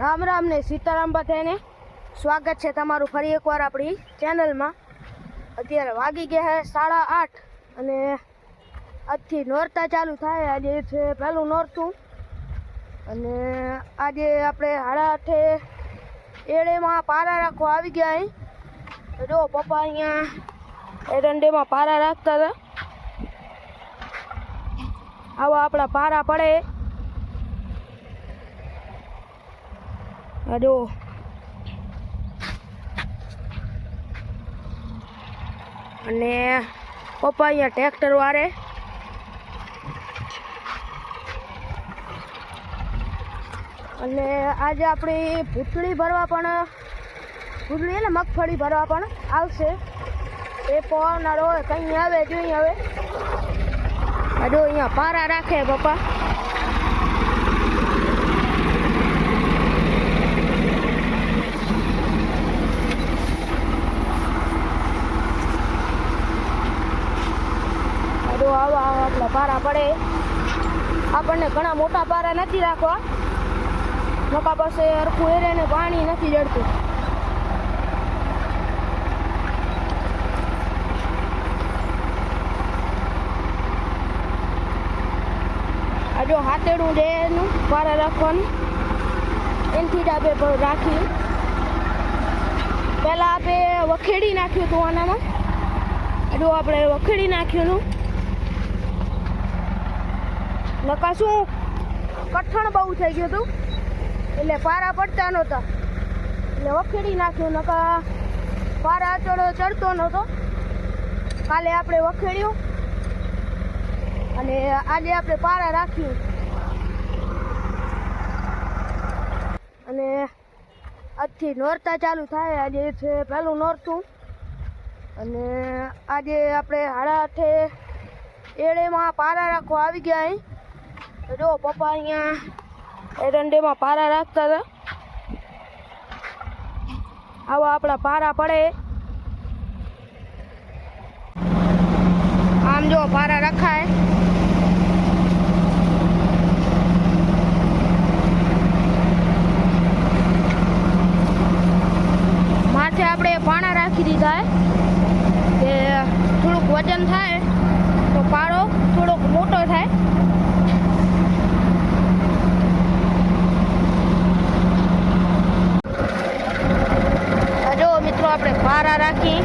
રામ રામ ને સીતારામ બધાને સ્વાગત છે તમારું ફરી એકવાર આપણી ચેનલમાં. અત્યારે વાગી ગયા છે સાડા આઠ અને આજથી નોરતા ચાલુ થાય. આજે છે પહેલું નોરતું. અને આજે આપણે સાડા આઠે એડેમાં પારા રાખવા આવી ગયા અહીં જો પપ્પા અહીંયા એરંડેમાં પારા રાખતા હતા. આવા આપણા પારા પડે. આ અને પપ્પા અહીંયા ટ્રેક્ટર વારે અને આજે આપણી ભૂતળી ભરવા પણ ભૂતળી એટલે મગફળી ભરવા પણ આવશે એ પવાનારો કંઈ આવે જોઈએ હવે આ અહીંયા પારા રાખે પપ્પા જો આવા આવા આપણા પારા પડે. આપણને ઘણા મોટા પારા નથી રાખવા. નકા પાસે હરખું એરે ને પાણી નથી જડતું. આ જો હાથેડું દે એનું પારા રાખવાનું. એનથી જ આપણે રાખી. પહેલાં આપણે વખેડી નાખ્યું હતું આનામાં. જો આપણે વખેડી નાખ્યું હતું નકા શું કઠણ બહુ થઈ ગયું હતું. એટલે પારા પડતા નહોતા. એટલે વખેડી નાખ્યું, નકા પારા ચડો ચડતો નહોતો. કાલે આપણે વખેડ્યું. અને આજે આપણે પારા રાખ્યું. અને આજથી નોરતા ચાલુ થાય. આજે છે પહેલું નોરતું. અને આજે આપણે હાડા આઠે એળેમાં પારા રાખવા આવી ગયા અહીં. જો, પપ્પા અહીંયા એરંડેમાં પારા રાખતા હતા. આવા આપણા પારા પડે. આમ જો, પારા રખાય. માથે આપણે પાણા રાખી દીધા કે થોડુંક વજન થાય તો પારો થોડોક મોટો થાય આ જો મિત્રો આપણે પારા રાખી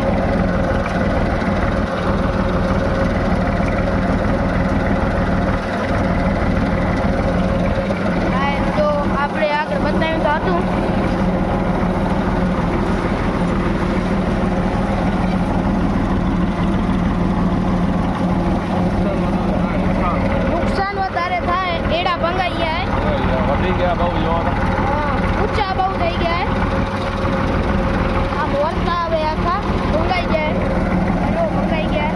આ એમ જો આપણે આગળ બતાવ્યું તો હતું નુકસાન વધારે થાય એડા ભંગાઈ જાય વધી ગયા બહુ જોર હા, ઊંચા બહુ થઈ ગયા આમ વળતા આવે આખા ભંગાઈ જાય જો ભંગાઈ ગયા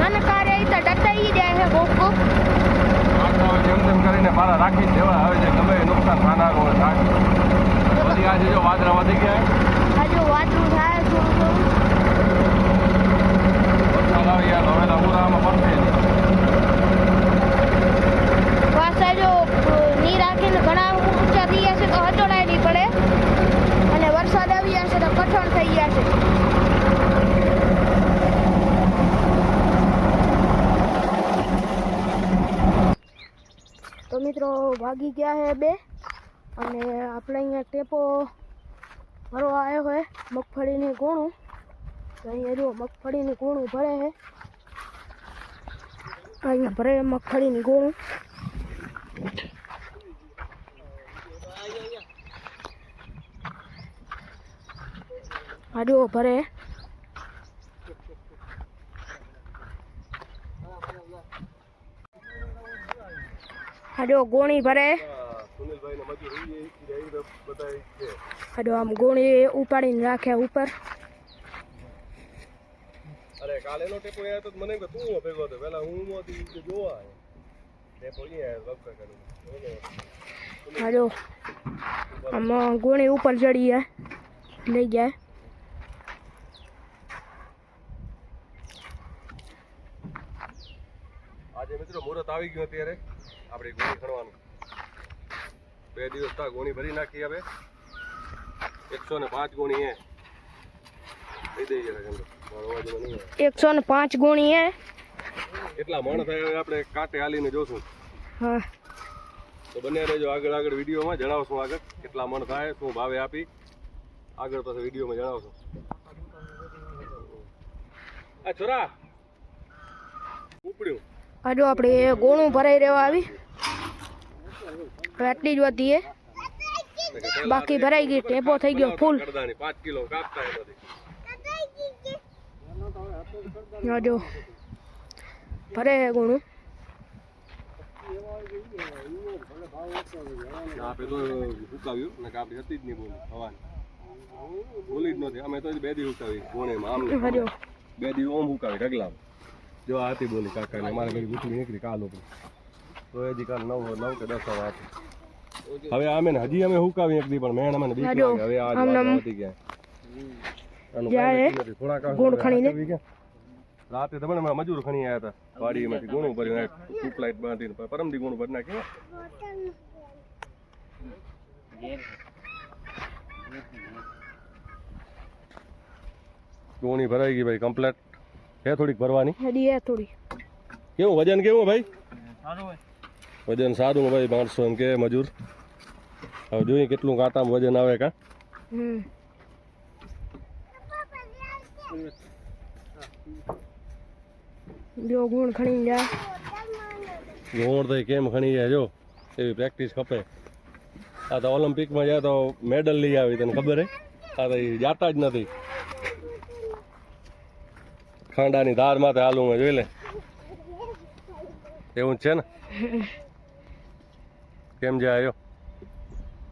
નાનકા રે ઈ તો ડટાઈ જાય છે કોક કોક આખા હવે જેમ તેમ કરીને મારા રાખી જ દેવા હવે છે ગમે એ નુકસાન થનાર હોય થાય વધી આજે જો વાદળા વધી ગયા હજુ વાતનું થાય થોડું થોડું વરસાદ આવી ગયા તો હવે ઉરામાં પડશે પાછા જો ની રાખીને ઘણા ઊંચા થઈ ગયા છે તો હચોડાય નહીં પડે અને વરસાદ આવી જશે તો કઠણ થઈ ગયા છે તો ભાગી ગયા છે બે. અને આપણે અહીંયા ટેપો ભરવા આવ્યો હોય મગફળીની ગુણું. તો અહીંયા જો મગફળીની ગુણું ભરે છે અહીંયા ભરે મગફળીની ગુણું. આડો ભરે આડો ગોણી ભરે. આડો આમ ગોણી ઉપાડીને રાખે ઉપર. અરે કાલે એનો ટેપો આવ્યો તો મને કે તું ભેગો હતો પેલા હું મોતી જોવા ટેપો અહીંયા લપકા કર્યો આડો આમ ગોણી ઉપર ચડી જાય લઈ જાય આજે મિત્રો મુહૂર્ત આવી ગયું અત્યારે. આપણે ગોળી ખણવાનું બે દિવસ તા ગોળી ભરી નાખી હવે. એકસો ને પાંચ ગોળી એ દઈ દઈએ. એકસો ને પાંચ ગુણી હે. એટલા મણ થાય આપણે કાંટે હાલીને જોશું. હા. તો બંને રહેજો આગળ આગળ વિડીયોમાં. જણાવશું આગળ કેટલા મણ થાય શું ભાવે આપી. આગળ પછી વિડીયોમાં જણાવશું. આ છોરા. ઉપડ્યું. આ જો આપણે ગોણું ભરાઈ રહેવા આવી. આટલી જ વધી એ બાકી ભરાઈ ગઈ ટેપો થઈ ગયો ફૂલ. આ ભરે હે ગોણું. આપણે તો હુકાવ્યું ને આપણી હતી જ નહીં બોલી હવાની બોલી જ નથી અમે તો બે દી હુકાવી કોણેમાં આમ. બે દી ઓમ હુકાવી ઢગલા જો આ હતી બોલી કાકા ને મારે ઘડી ગુથડી નીકળી કાલ ઉપર તો હજી કાલ નવ નવ કે દસ હતી હવે અમે ને હજી અમે હુકાવી એક દી પણ મેણ અમને બીક લાગે. હવે આ આમ વધી ગયા. આનું. ગુણ ખણીને. રાતે તમે મને મજૂર ખણી આવ્યા હતા વાડીમાંથી ગુણું ભર્યું ટ્યુબ લાઈટ બાંધીને પરમદી ગુણું ભરી નાખ્યું ગુણી ભરાઈ ગઈ ભાઈ કમ્પ્લેટ છે થોડીક ભરવાની? હેડી હે થોડી. કેવું વજન કેવું ભાઈ? વજન સારું ભાઈ માણસો એમ કે મજૂર. હવે જોઈએ કેટલું કાંટામાં વજન આવે કા. જો ગુણ ખણી જાય. ગુણ તો કેમ ખણી જાય જો. એવી પ્રેક્ટિસ ખપે. આ તો ઓલિમ્પિકમાં જાય તો મેડલ લઈ આવી તને ખબર હે? આ તો જાતા જ નથી. ખાંડાની ધાર માથે હાલું મેં જોઈ લે. એવું છે ને? કેમ જે આવ્યો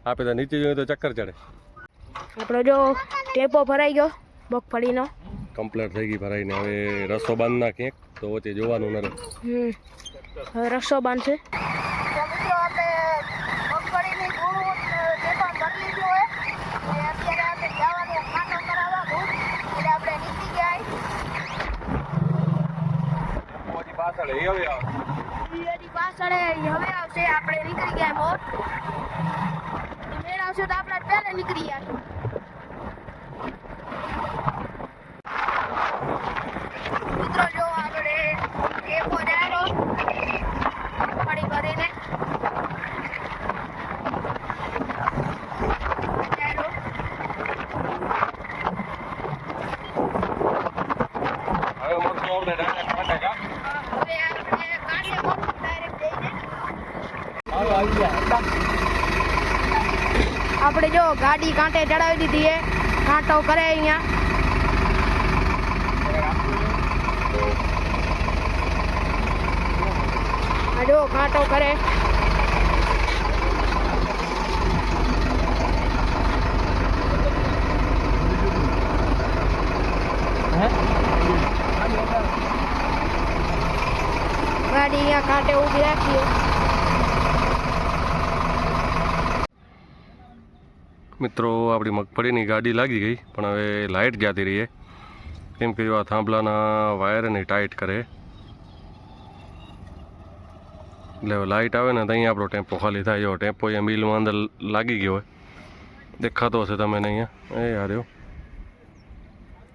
આપે તો નીચે જોઈએ તો ચક્કર ચડે. આપણો જો ટેપો ભરાઈ ગયો મગફળીનો. કમ્પ્લીટ થઈ ગઈ ભરાઈને. હવે રસો બાંધ નાખીએ તો વચ્ચે જોવાનું ન રહે હમ હવે રસો બાંધશે મિત્રો આપણે મગફળીની ગુણ ટેપા ભરી લીધું હોય અને અત્યારે આપણે જવાનું ખાટો કરાવવા ભૂત એટલે આપણે નીકળી ગયા પછી પાછળ હવે હવે આવશે. આપણે નીકળી ગયા મોટ મેળ આવશે તો આપણે પહેલા નીકળી ગયા મિત્રો જો આપણે ટેપો જાયરો મગફળી ભરીને જાયરો. હવે મોટું આપણે ડાયરેક્ટ કાંઠે કા હવે આપણે કાઢીએ મોટું ડાયરેક્ટ જઈને હાલો આવી ગયા આપણે જો ગાડી કાંટે ચડાવી દીધી એ કાંટો કરે અહીંયા. જો કાંટો કરે. ગાડી અહીંયા કાંટે ઊભી રાખીએ મિત્રો, આપણી મગફળીની ગાડી લાગી ગઈ, પણ હવે લાઇટ જ્યાંથી રહી છે. કેમ કે આ થાંભલાના વાયરને ટાઈટ કરે. એટલે હવે લાઇટ આવે ને તો અહીંયા આપણો ટેમ્પો ખાલી થાય. જો ટેમ્પો અહીંયા મિલમાં અંદર લાગી ગયો હોય. દેખાતો હશે તમને અહીંયા. એ હાર્યો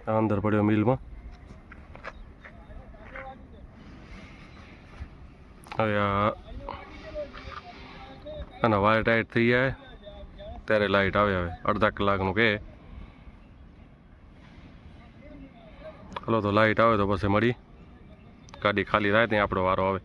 આ અંદર પડ્યો મિલમાં. હવે આ આના વાયર ટાઈટ થઈ જાય. ત્યારે લાઇટ આવે હવે. અડધા કલાકનું કે. હલો, તો લાઇટ આવે તો પછી મળી. ગાડી ખાલી થાય ત્યાં આપણો વારો આવે.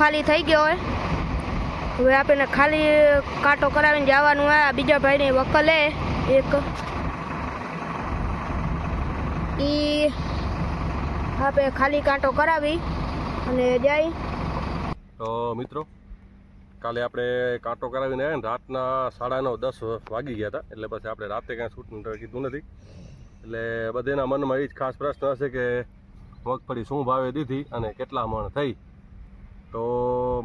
ખાલી થઈ ગયો હોય. હવે આપણે ખાલી કાંટો કરાવીને જવાનું હોય. બીજા ભાઈની વકલે એક. એ આપણે ખાલી કાંટો કરાવી અને જાય. તો મિત્રો, કાલે આપણે કાંટો કરાવીને રાતના સાડા નવ દસ વાગી ગયા હતા. એટલે પછી આપણે રાતે કાંઈ શૂટ કીધું નથી. એટલે બધાના મનમાં એ જ ખાસ પ્રશ્ન હશે કે મગફળી શું ભાવે દીધી અને કેટલા મણ થઈ. તો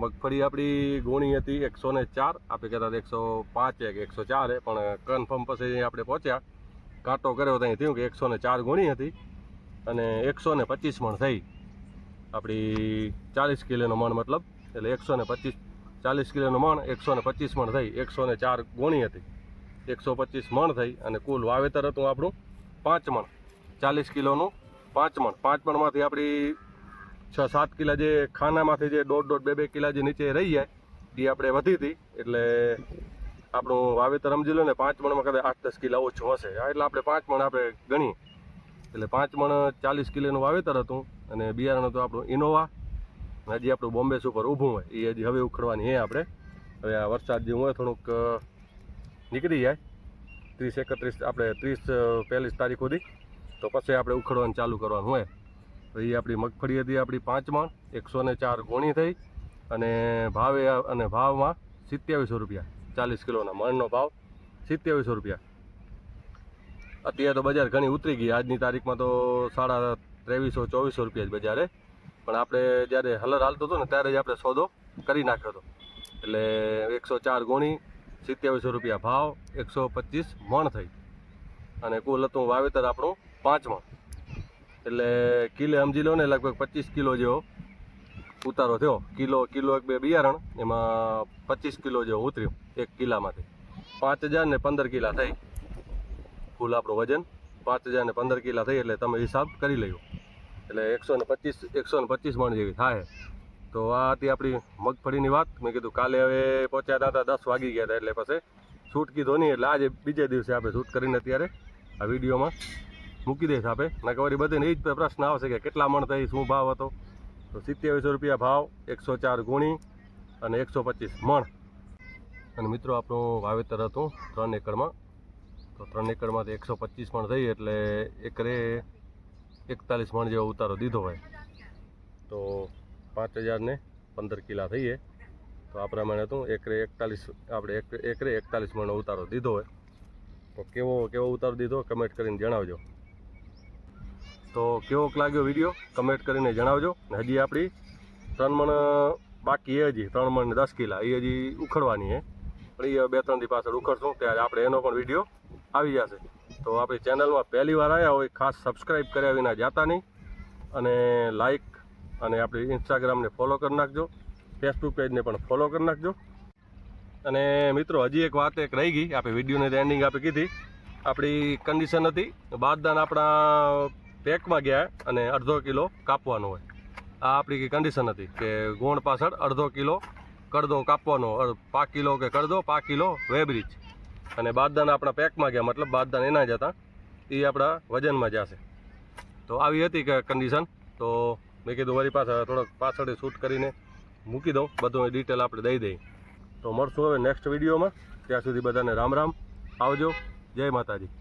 મગફળી આપણી ગુણી હતી એકસો ને ચાર. આપણે કહેતા હતા એકસો પાંચ કે એકસો ચાર પણ કન્ફર્મ પછી આપણે પહોંચ્યા. કાંટો કર્યો ત્યાં થયું કે એકસો ને ચાર ગુણી હતી અને એકસો ને પચીસ મણ થઈ. આપણી ચાલીસ કિલોનો મણ મતલબ, એટલે એકસો ને પચીસ, ચાલીસ કિલોનો મણ, એકસો પચીસ મણ થઈ, એકસો ને ચાર ગુણી હતી. એકસો પચીસ મણ થઈ અને કુલ વાવેતર હતું આપણું પાંચ મણ. ચાલીસ કિલોનું પાંચ મણ. પાંચ મણમાંથી આપણી છ સાત કિલા જે ખાનામાંથી જે દોઢ દોઢ બે બે કિલા જે નીચે રહી જાય એ આપણે વધી હતી. એટલે આપણું વાવેતર સમજી લો ને, પાંચ મણમાં કદાચ આઠ દસ કિલા ઓછું હશે. એટલે આપણે પાંચ મણ આપણે ગણીએ. એટલે પાંચ મણ ચાલીસ કિલોનું વાવેતર હતું અને બિયારણ હતું આપણું ઇનોવા. હજી આપણું બોમ્બે સુપર ઊભું હોય. એ હજી હવે ઉખડવાની છે આપણે. હવે આ વરસાદ જેવું હોય થોડુંક નીકળી જાય. ત્રીસ એકત્રીસ, આપણે ત્રીસ પહેલીસ તારીખ સુધી. તો પછી આપણે ઉખડવાનું ચાલુ કરવાનું હોય. તો એ આપણી મગફળી હતી આપણી પાંચ મણ એકસો ને ચાર ગોણી થઈ અને ભાવે અને ભાવમાં સિત્યાવીસો રૂપિયા, ચાલીસ કિલોના મણનો ભાવ સિત્યાવીસો રૂપિયા. અત્યારે તો બજાર ઘણી ઉતરી ગઈ, આજની તારીખમાં તો સાડા ત્રેવીસો, ચોવીસો રૂપિયા જ બજારે. પણ આપણે જ્યારે હલર હાલતો હતો ને ત્યારે જ આપણે સોદો કરી નાખ્યો હતો. એટલે એકસો ચાર ગોણી, સિત્યાવીસો રૂપિયા ભાવ, એકસો પચીસ મણ થઈ. અને કુલ હતું વાવેતર આપણું પાંચ એટલે કિલે સમજી લો ને, લગભગ પચીસ કિલો જેવો ઉતારો થયો. કિલો કિલો એક બે બિયારણ, એમાં પચીસ કિલો જેવો ઉતર્યું એક કિલ્લામાંથી પાંચ હજાર ને પંદર કિલા થઈ. ફૂલ આપણું વજન. પાંચ હજાર ને પંદર કિલા થઈ એટલે તમે હિસાબ કરી લેજો એટલે એકસો ને પચીસ, એકસો ને પચીસ મણ જેવી થાય. તો આ હતી આપણી મગફળીની વાત. મેં કીધું કાલે હવે પહોંચ્યા હતા દસ વાગી ગયા હતા એટલે પછી છૂટ કીધો નહીં. એટલે આજે બીજે દિવસે આપણે શૂટ કરીને અત્યારે આ વિડીયોમાં મૂકી દઈશ આપે ના વળી એ જ પ્રશ્ન આવશે કે કેટલા મણ થઈ શું ભાવ હતો? તો સિત્યાવીસો રૂપિયા ભાવ, એકસો ચાર ગુણી અને એકસો પચીસ મણ. અને મિત્રો, આપણું વાવેતર હતું ત્રણ એકરમાં. તો ત્રણ એકરમાં એકસો પચીસ મણ થઈ એટલે એકરે એકતાલીસ મણ જેવો ઉતારો દીધો હોય. તો પાંચ હજારને પંદર કિલા થઈએ. તો આ પ્રમાણે હતું એકરે એકતાલીસ, આપણે એક, એકરે એકતાલીસ મણનો ઉતારો દીધો હોય. તો કેવો કેવો ઉતારો દીધો? કમેન્ટ કરીને જણાવજો. તો કેવો લાગ્યો વીડિયો કમેન્ટ કરીને જણાવજો. ને હજી આપણી ત્રણ મણ, બાકી એ હજી, ત્રણ મણ દસ કિલા. એ હજી ઉખડવાની હે. પણ એ બે ત્રણ દી પાછળ ઉખડશું, ત્યારે આપણે એનો પણ વીડિયો આવી જશે. તો આપણી ચેનલમાં પહેલી વાર આવ્યા હોય, ખાસ સબસ્ક્રાઈબ કર્યા વિના જાતા નહીં. અને લાઈક અને આપણી ઇન્સ્ટાગ્રામને ફોલો કરી નાખજો. ફેસબુક પેજને પણ ફોલો કરી નાખજો. અને મિત્રો, હજી એક વાત એક રહી ગઈ. આપણે વિડીયોને એન્ડિંગ આપી કીધી. આપણી કન્ડિશન હતી. બારદાન આપણા પેકમાં ગયા અને અડધો કિલો કાપવાનો હોય. આ આપણી કન્ડિશન હતી કે ગોણ પાછળ અડધો કિલો કડદો કાપવાનો પાંચ કિલો કે કડદો પાંચ કિલો વેબ્રિજ. અને બારદાન આપણા પેકમાં ગયા, મતલબ બાદદાન એના જ હતા. એ આપણા વજનમાં જશે. તો આવી હતી કે કન્ડિશન તો મેં કીધું વળી પાછળ થોડોક પાછળ શૂટ કરીને મૂકી દઉં. બધું ડિટેલ આપણે દઈ દઈ તો મળશું હવે નેક્સ્ટ વિડીયોમાં ત્યાં સુધી બધાને રામ રામ. આવજો. જય માતાજી.